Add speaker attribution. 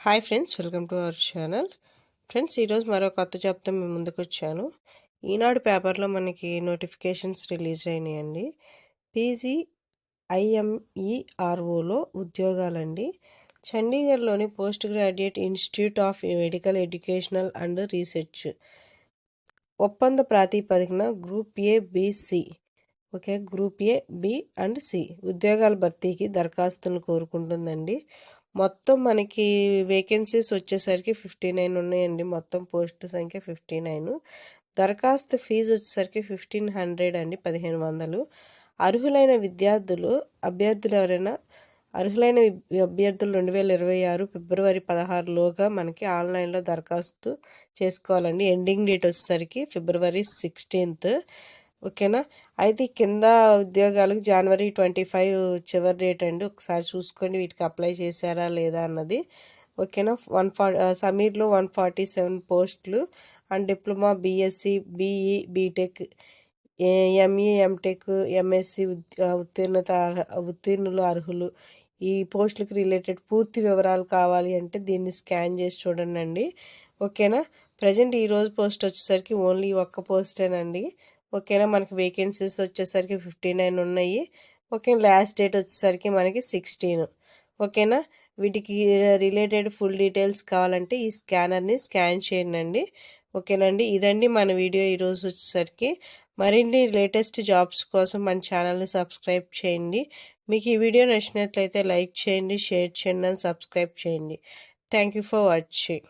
Speaker 1: Hi friends welcome to our channel friends ఈరోజు మరో కొత్త జాబ్తో మేము ముందుకు వచ్చాను ఈనాడు పేపర్లో మనకి నోటిఫికేషన్స్ రిలీజ్ అయినాయండి. పీజీ ఐఎంఈఆర్ఓలో ఉద్యోగాలండి. చండీగఢ్లోని post graduate institute of medical educational and research ఒప్పంద ప్రాతిపదికన group A B C okay group A B and C ఉద్యోగాల భర్తీకి దరఖాస్తులను కోరుకుంటుందండి. మొత్తం మనకి వేకెన్సీస్ వచ్చేసరికి ఫిఫ్టీ నైన్ ఉన్నాయండి. మొత్తం పోస్ట్ సంఖ్య ఫిఫ్టీ నైన్ దరఖాస్తు ఫీజు వచ్చేసరికి ఫిఫ్టీన్ హండ్రెడ్ అండి పదిహేను వందలు. అర్హులైన విద్యార్థులు అభ్యర్థులు ఎవరైనా అర్హులైన అభ్యర్థులు రెండు వేల ఇరవై ఆరు ఫిబ్రవరి పదహారులోగా మనకి ఆన్లైన్లో దరఖాస్తు చేసుకోవాలండి. ఎండింగ్ డేట్ వచ్చేసరికి ఫిబ్రవరి సిక్స్టీన్త్ ఓకేనా? అయితే కింద ఉద్యోగాలకు జనవరి ట్వంటీ ఫైవ్ చివరి డేట్ అండి. ఒకసారి చూసుకోండి వీటికి అప్లై చేశారా లేదా అన్నది. ఓకేనా? వన్ ఫార్ సమీర్లో వన్ ఫార్టీ సెవెన్ పోస్టులు and diploma BSc BE BTech ME MTech MSc ఉత్తీర్ణత ఉత్తీర్ణులు అర్హులు. ఈ పోస్టులకు రిలేటెడ్ పూర్తి వివరాలు కావాలి అంటే దీన్ని స్కాన్ చేసి చూడండి ఓకేనా? ప్రజెంట్ ఈరోజు పోస్ట్ వచ్చేసరికి ఓన్లీ ఒక్క పోస్టేనండి ఓకేనా? మనకి వేకెన్సీస్ వచ్చేసరికి ఫిఫ్టీ నైన్ ఉన్నాయి. ఓకే లాస్ట్ డేట్ వచ్చేసరికి మనకి సిక్స్టీన్ ఓకేనా? వీటికి రిలేటెడ్ ఫుల్ డీటెయిల్స్ కావాలంటే ఈ స్కానర్ని స్కాన్ చేయండి ఓకేనండి ఇదండి మన వీడియో ఈరోజు వచ్చేసరికి. మరిన్ని లేటెస్ట్ జాబ్స్ కోసం మన ఛానల్ని సబ్స్క్రైబ్ చేయండి. మీకు ఈ వీడియో నచ్చినట్లయితే లైక్ చేయండి షేర్ చేయండి అండ్ సబ్స్క్రైబ్ చేయండి. Thank you for watching